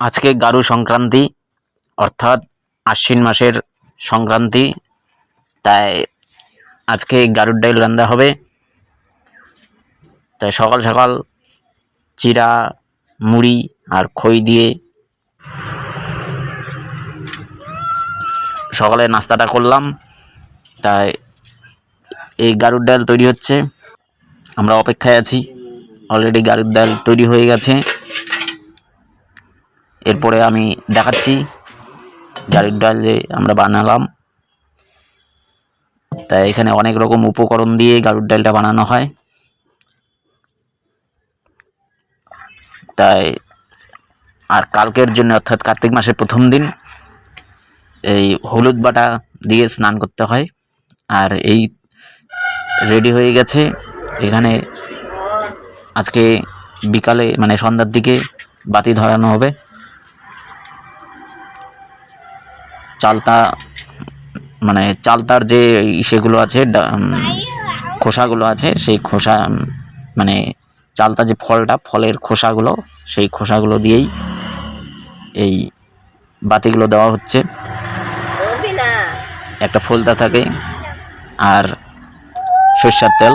আজকে গারু সংক্রান্তি, অর্থাৎ আশ্বিন মাসের সংক্রান্তি, তাই আজকে গারুর ডাইল রান্না হবে। তাই সকাল সকাল চিরা, মুড়ি আর খই দিয়ে সকালে নাস্তাটা করলাম। তাই এই গারুর ডাল তৈরি হচ্ছে। আমরা অপেক্ষায় আছি। অলরেডি গারুর ডাল তৈরি হয়ে গেছে। এরপরে আমি দেখাচ্ছি গাড়ির ডাল যে আমরা বানালাম। তাই এখানে অনেক রকম উপকরণ দিয়ে গাড়ুর ডালটা বানানো হয়। তাই আর কালকের জন্য, অর্থাৎ কার্তিক মাসের প্রথম দিন, এই হলুদ বাটা দিয়ে স্নান করতে হয়। আর এই রেডি হয়ে গেছে। এখানে আজকে বিকালে মানে সন্ধ্যার দিকে বাতি ধরানো হবে। চালতা মানে চালতার যে সেগুলো আছে খোসাগুলো আছে সেই খোসা মানে চালতা যে ফলটা ফলের খোসাগুলো সেই খোসাগুলো দিয়েই এই বাতিগুলো দেওয়া হচ্ছে। একটা ফুলতা থাকে আর সর্ষার তেল